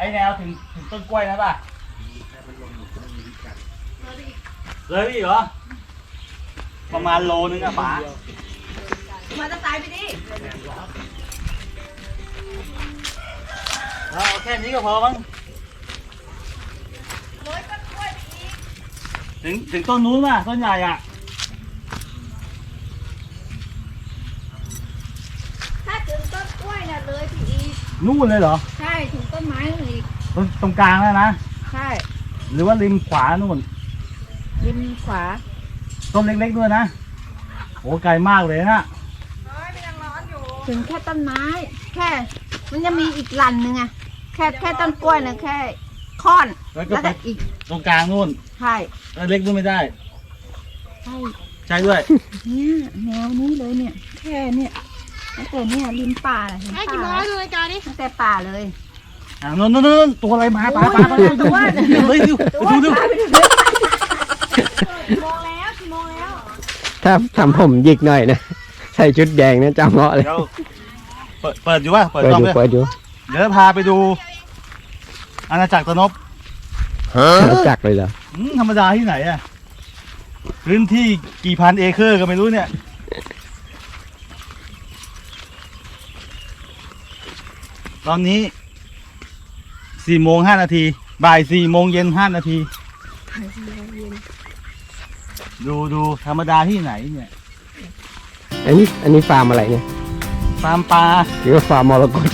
ไอ้แนวถึงถึงต้นกล้วยนะป่ะเลยพี่เหรอ ประมาณโลนึงอะป๋ามาจะตายไปดิเราเอาแค่นี้ก็พอมั้งเลยต้นกล้วยไปอีกถึงถึงต้นนู้นป่ะต้นใหญ่อะถ้าถึงต้นกล้วยน่ะเลยไปอีก นู่นเลยเหรอใช่ถึงต้นไม้นู่นอีกตรงตรงกลางแล้วนะ ใช่หรือว่าริมขวานู่น ริมขวา ต้นเล็กๆด้วยนะโอ้ไกลมากเลยนะถึงแค่ต้นไม้ แค่ มันจะมีอีกลันหนึ่งอะแค่แค่ต้นกล้วยนะแค่ค้อนแล้วก็แล้วไปก็อีกตรงกลางนู่นใช่แล้วเล็กนู่นไม่ได้ ใช่ใช่ด้วยเนี่ยแนวนี้เลยเนี่ย แค่เนี่ย ตั้งแต่เนี่ยริมป่าน่ะเห็นให้ป่ากี่โมงแล้วดูนาฬิกาดิตั้งแต่ป่าเลยอ่านู่นนู่นนู่นตัวอะไรมาป๋าป๋าป๋าโอ้ยตัวเฮ้ยดูดูดูกี่โมงแล้วกี่โมงแล้วถ้าทำผมหยิกหน่อยนะ ใส่ชุดแดงนะจำเหมาะเลยเดี๋ยวเปิดเปิดอยู่ป่ะเปิดเปิดกล้องดูด้วยเปิดดูเดี๋ยวพาไปดู อาณาจักรตะนบรู้จักเลยเหรออืมธรรมดาที่ไหนอะพื้นที่กี่พันเอเคอร์ก็ไม่รู้เนี่ย ตอนนี้สี่โมงห้านาทีบ่ายสี่โมงเย็นห้านาที ดูดูธรรมดาที่ไหนเนี่ยอันนี้อันนี้ฟาร์มอะไรเนี่ยฟาร์มปลาหรือว่าฟาร์มมรกต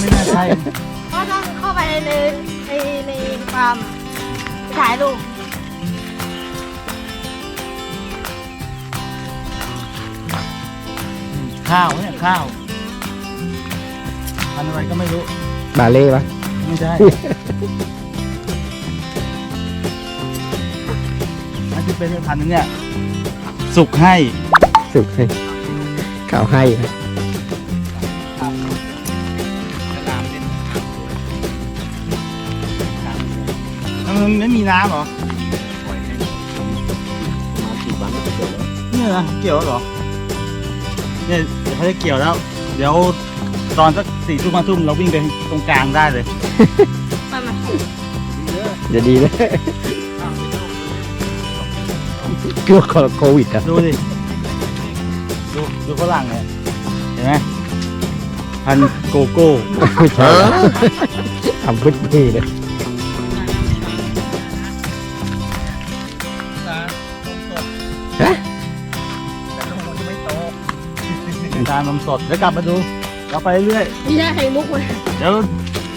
ไม่น่าใช่ก็ต้องเข้าไปในในในฟาร์มไปถ่ายรูปข้าวเนี่ยข้าว พันธุ์อะไรก็ไม่รู้ บาเล่ปะไม่ใช่น่าจะเป็นพันธุ์นึงเนี่ย สุกให้สุกให้ข่าวให้นะมันไม่มีน้ำเหรอเนี่ยนะเกี่ยวแล้วเหรอเนี่ยเดี๋ยวเขาจะเกี่ยวแล้ว เดี๋ยว ตอนสักสี่ทุ่มห้าทุ่มเราวิ่งไปตรงกลางได้เลยไปมาจะดีเลยกลัวโควิดอะดูดิดูดูฝรั่งเนี่ยเห็นไหมพันธุ์โกโก้ไม่ใช่เหรอทำพุทธีเลยฮะตามนมสดเดี๋ยวกลับมาดู เราไปเรื่อยมีได้ไข่มุกเลยเดี๋ยว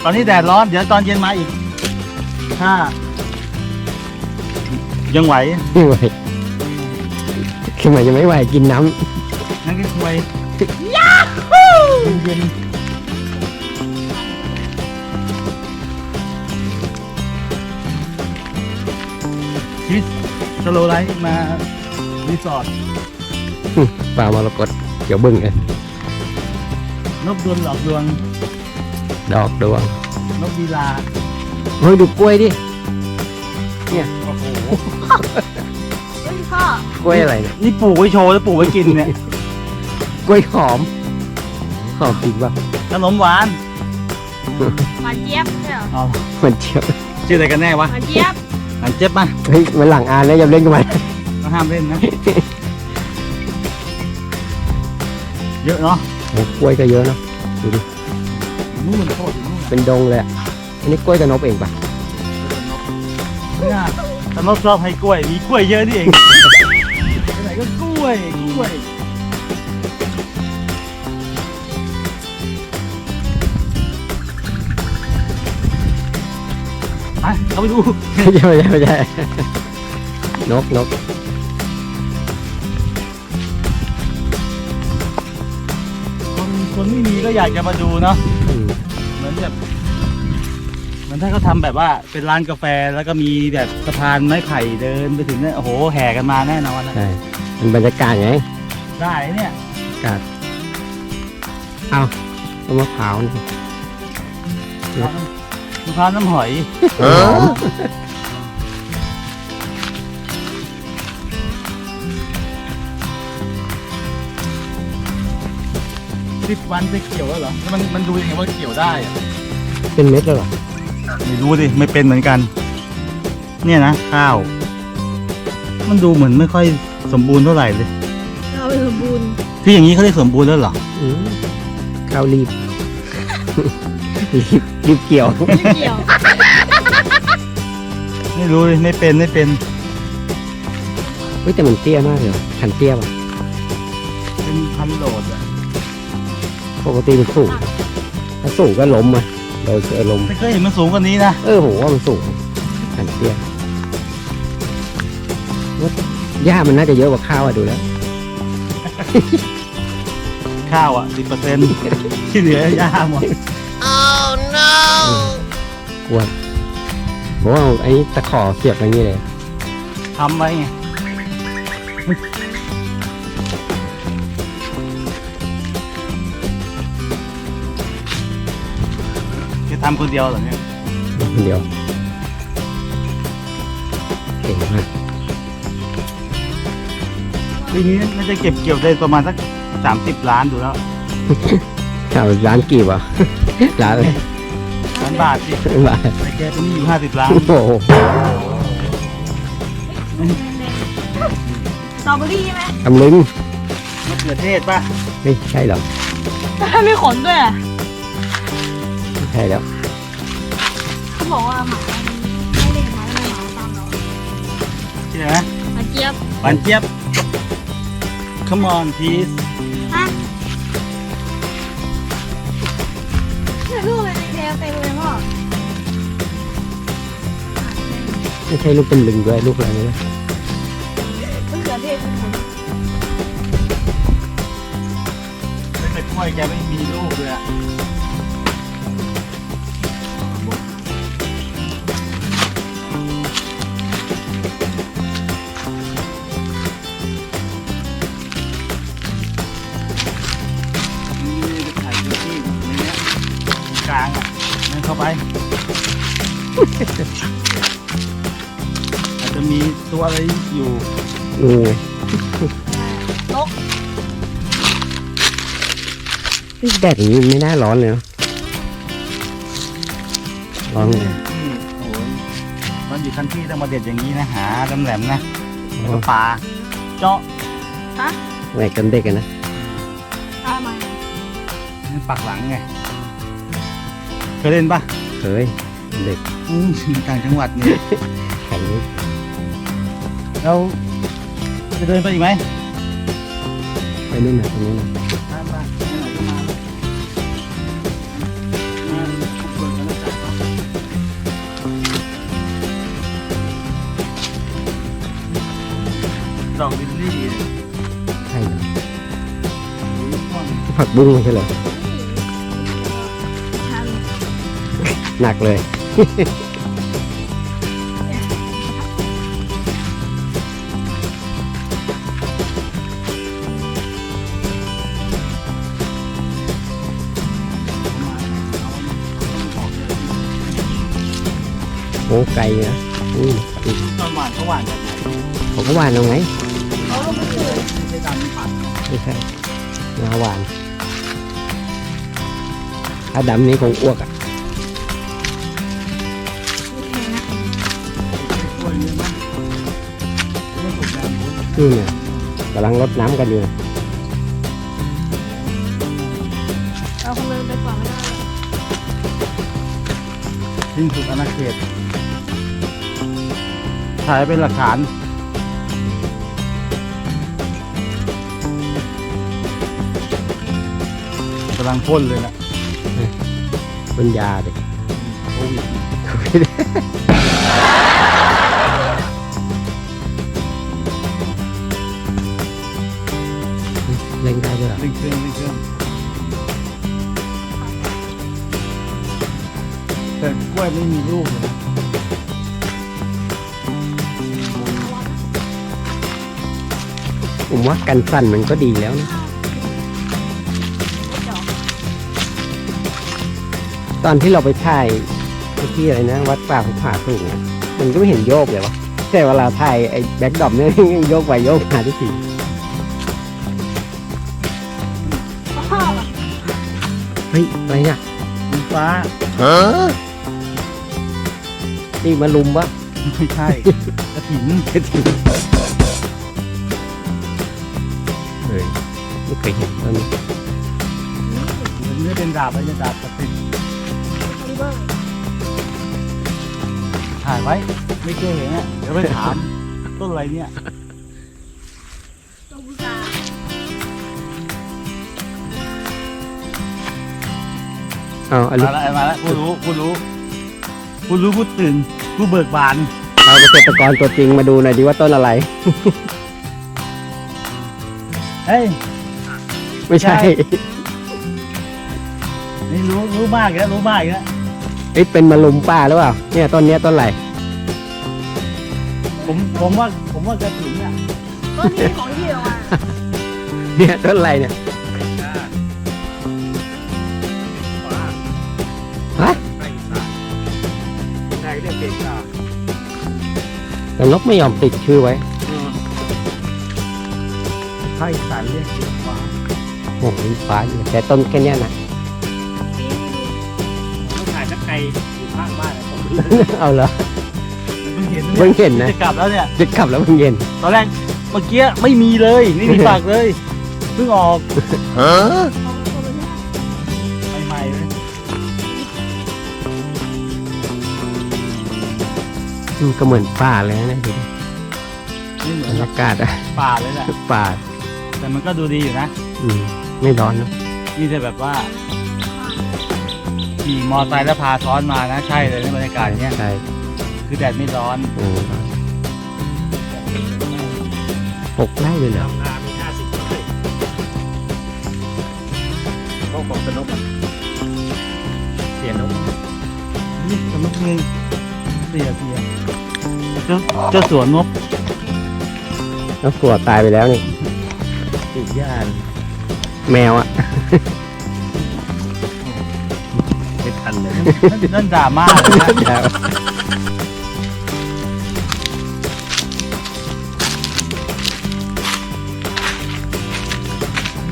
ตอนนี้แดดร้อน เดี๋ยวตอนเย็นมาอีกถ้ายังไหวไม่ไหวคือมันจะไม่ไหวกินน้นั่นก็คุยยาฮูเย็นชีวิตสโลไลฟ์มารีสอร์ทำฟาร์มมรกตเดี๋ยวบึ้งเลย นกดวงหลอกดวงดอกดวงนกดีลาเฮ้ยดูกล้วยดิโอ้โหเฮ้ยพ่อกล้วยอะไรเนี่ยนี่ปลูกไว้โชว์แล้วปลูกไว้กินเนี่ยกล้วยหอมหอมจริงป่ะขนมหวานหวานเจี๊ยบใช่เหรออ๋อเหมือนเชียบชื่ออะไรกันแน่วะหวานเจี๊ยบอันเจ็บมาเฮ้ยมันหลังอ่านแล้วอย่าเล่นกันมาต้องห้ามเล่นนะ เยอะเนาะ โอ้กล้วยก็เยอะเนอะดูดินู่นโคตรอยู่นู่นเป็นดงเลยอะอันนี้กล้วยกับนกเองป่ะเนี่ยแต่นกชอบให้กล้วย มีกล้วยเยอะนี่เองไปไหนก็กล้วยกล้วยไปเข้าไปดู ไม่ใช่ไม่ใช่ไม่ใช่นกนก คนคนไม่มีก็อยากจะมาดูเนาะอืมเหมือนแบบเหมือนถ้าเขาทำแบบว่าเป็นร้านกาแฟแล้วก็มีแบบสะพานไม้ไผ่เดินไปถึงเนี่ยโอ้โหแห่กันมาแน่นอนนะใช่มันบรรยากาศไงได้เนี่ยอากาศเอาต้นมะพร้าวนี่มะพร้าวน้ำหอยหอม สิบวันจะเกี่ยวแล้วเหรอแล้วมันมันดูยังไงว่าเกี่ยวได้อะเป็นเม็ดแล้วเหรอไม่รู้ดิไม่เป็นเหมือนกัน เนี่ยนะข้าว มันดูเหมือนไม่ค่อยสมบูรณ์เท่าไหร่เลยเราเป็นสมบูรณ์ที่อย่างนี้เขาเรียกสมบูรณ์แล้วเหรออืมข้าวรีบ รีบรีบเกี่ยว ไม่เกี่ยวไม่รู้เลยไม่เป็นไม่เป็นเฮ้ยแต่มันเตี้ยมากเลยว่ะขันเตี้ยป่ะเป็นพันโหลดอะ ปกติมันสูงถ้าสูงก็ล้มอะเราเจอล้มไม่เคยเห็นมันสูงกว่านี้นะ เออผมว่ามันสูงขันเตี้ยว่าหญ้ามันน่าจะเยอะกว่าข้าวอะดูแล้วข้าวอะสิบเปอร์เซ็นต์ที่เหลือยาหมดกวนผมว่าเอาไอ้ตะขอเสียบอย่างนี้เลย ทำไว้ไง ทำคนเดียวเหรอเนี่ยคนเดียวเก่งมากปีนี้น่าจะเก็บเกี่ยวได้ประมาณสักสามสิบล้านดูแล้วข่าวร้านกี่วะร้านเลยล้านบาทสิบาทแต่แกเป็นหนี้อยู่ห้าสิบล้าน โอ้โหสตรอเบอรี่ใช่ไหมทำลึงมะเขือเทศป่ะไม่ใช่หรอกถ้าไม่ขนด้วยอะไม่ใช่แล้วเขาบอกว่า หมาไม่ได้หมาไม่หมาตามเราใช่ไหมมาเจี๊ยบหวานเจี๊ยบ come on please เนี่ยลูกอะไรแดงเต็มเลยพ่อไม่ใช่ลูกเป็นลึงด้วยลูกอะไรเนี่ยมะเขือเทศเป็นผลแต่กล้วยแกไม่มีลูกเลยอะ อาจจะมีตัวอะไรอยู่งูไงนกเฮ้ยแดดอย่างนี้ไม่น่าร้อนเลยเนอะร้อนเลย นี่โอ้ยมันอยู่คันที่ต้องมาเด็ดอย่างนี้นะหาแหลมๆนะอ๋แล้วอก็ปลาเจาะแหวกกันเด็กกันนะ ตามมานี่ปักหลังไง เคยเล่นปะเคยเด็กอืมต่างจังหวัดนี่แข็งนิดเราจะเดินไปอีกไหมไปนู่นนะตรงนู้นนะไปไปไหนๆก็มาแล้วมาทุกคนก็รู้จักเนอะดอกลิลลี่ใช่เหรอลูกม่อนผักบุ้งไม่ใช่เหรอ หนักเลย โอ้ไกลนะอืมตอนหวานเขาหวานกันผมก็หวานเอาไงเขาลงมาเกิดไม่ใช่ดำปัดไม่ใช่นาหวาน ถ้าดำนี่คงอ้วกอะ แล้วอืมเนี่ยกำลังรดน้ำกันอยู่นะเราคงเดินไปก่อนไม่ได้สิ้นสุดอาณาเขตถ่ายเป็นหลักฐาน กำลังพ่นเลยนะเป็นยาเด็กโควิด เครื่องเร่เครื่องแต่กล้วยไม่มีลูกเลยผมว่ากันสั่นมันก็ดีแล้วนะตอนที่เราไปถ่ายที่อะไรนะ วัดป่าภูผาสูงอะมันก็ไม่เห็นโยกเลยวะแต่เวลาถ่ายไอ้แบ็คดรอปเนี่ยโยกไปโยกมาทุกที ฮ้ยอะไรเนี่ยสีฟ้านี่มาลุมวะไม่ใช่กระถินเฮ้ยไม่เคยเห็นต้นนี้มันไม่เป็นดาบแล้วจะดาบกระถินลิเวอร์ถ่ายไว้ ไม่เคยเห็นอะเดี๋ยวไปถาม ต้นอะไรเนี่ยตัวบูชา เอาอันนี้มาแล้วมาแล้วผู้รู้ผู้รู้ผู้รู้ผู้ตื่นผู้เบิกบานเอาเกษตรกรตัวจริงมาดูหน่อยดีว่าต้นอะไร เฮ้ยไม่ใช่ใช่นี่รู้รู้มากแล้วรู้มากแล้วเอ้ยเป็นมาลุมป้าหรือเปล่าเนี่ยต้นเนี้ยต้นอะไรผมผมว่าผมว่ากระถินเนี่ยต้นนี้ของเหี่ยวอะเนี่ยต้นอะไรเนี่ย นกไม่ยอมติดชื่อไว้ภาคอีสานเรียกเด็กฟ้าโอ้โหฟ้าอยู่แต่ต้นแค่เนี้ยนะ ต้องถ่ายนักไกลอยู่ข้างบ้านอะผมเอาเหรอเพิ่งเห็นเพิ่งเห็นนะจะกลับแล้วเนี่ย จะกลับแล้วเพิ่งเย็น ตอนแรกเมื่อกี้ไม่มีเลยไม่มีปากเลย เพิ่งออกให อืมก็เหมือนป่าเลยนะดูดิไม่เหมืบอรนรกับยากาศอะ ป่าเลยแหละ ป่า แต่มันก็ดูดีอยู่นะ อืม ไม่ร้อนเนอะนี่จะแบบว่าขี่มอไซค์แล้วพาซ้อนมานะ ใช่เลยในบรรยากาศเนี้ย ใช่คือแดดไม่ร้อนอืมหกไร่เลยเหรอ นามีห้าสิบเลยก็บอกสนุกเสียนกนี่สนุกนึง เสียเสียเจ้าเจ้าสวนนกแล้วกัวตายไปแล้วนี่ ติดย่านแมวอะไม่ทันเลยนั่นนั่นดราม่าเลยนะ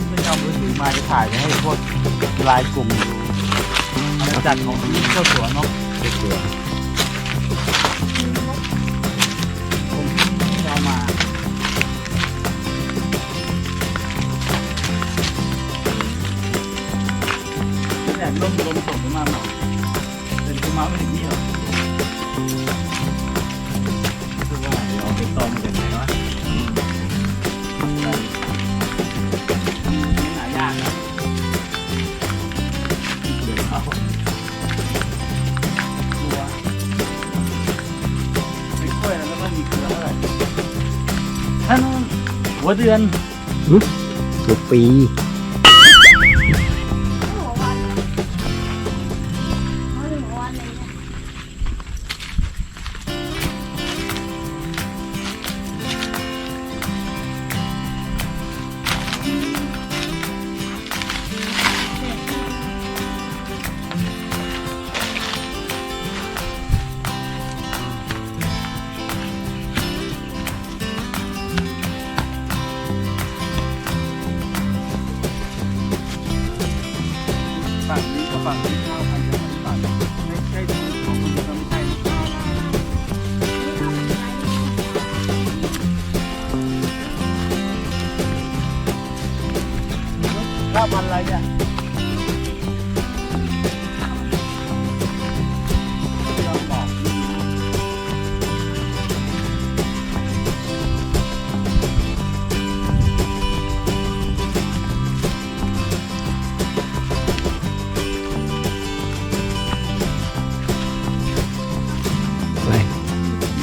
ไม่เอามือถือมาจะถ่ายไปให้พวกไลายกลุ่มดูอาณาจักรของเจ้าสัวนกเจ้าสัว หัวเดือนอือปี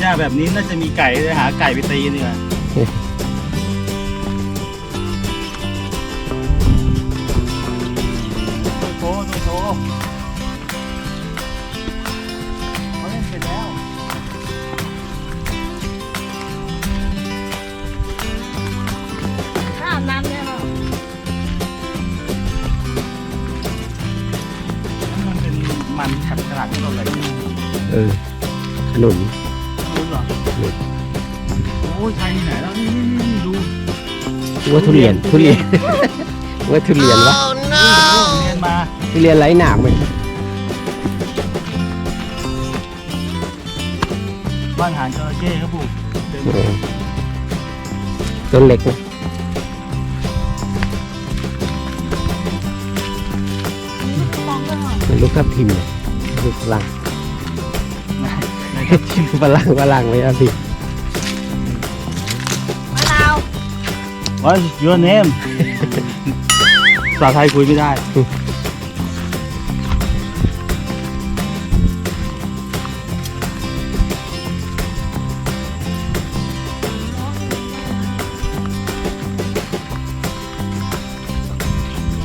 หญ้าแบบนี้น่าจะมีไก่เลยหาไก่ไปตีเนี่ยโชว์โชว์โชว์เขาเล่นเสร็จแล้วถ้าอาบน้ำได้ป่ะมันเป็นมันขัดขนาดที่เราอะไรเนี่ยเออขนุนรู้เหรอ โอ้ยไทยไหนแล้วนี่นี่ดูว่าทุเรียนทุเรียนว่าทุเรียนวะทุเรียนมาทุเรียนไรหนามเลยบ้านหางจรเข้ครับผมต้นเล็กนะลูกกับทีมลูกหลัง ฝรั่งฝรั่งไม่ทับทิมมะนาว What's your name ภาษาไทยคุยไม่ได้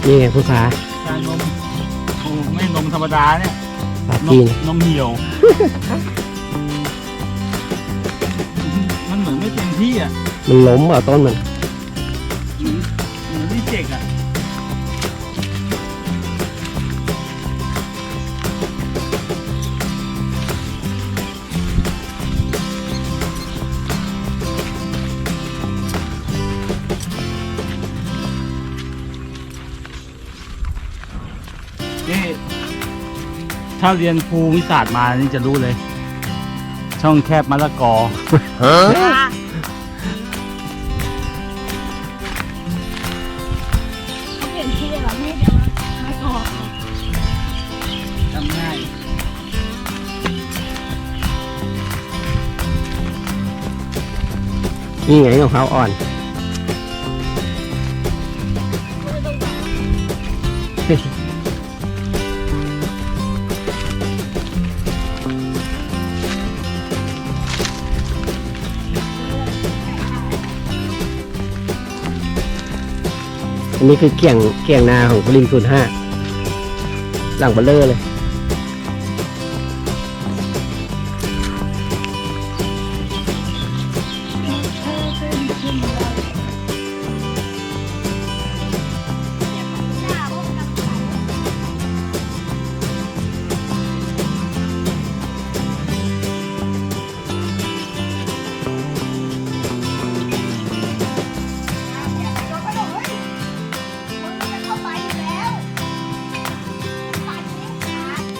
นี่ไงผู้ค้าชานมโอ้ไม่นมธรรมดาเนี่ย ปลานจีมน นมเหี่ยว ที่อะมันล้มเหรอต้นมันเหมือนที่เจ็กอะนี่ถ้าเรียนภูมิศาสตร์มานี่จะรู้เลย ช่องแคบมะละกอเข นชื่อเหรอไม่ไดี๋ยวมาก่อนจำง่ายนี่ไงของเขาอ่อน อันนี้คือเกี่ยงเกี่ยงนาของปริมศูนย์ห้าหลังเบลเลอร์เลย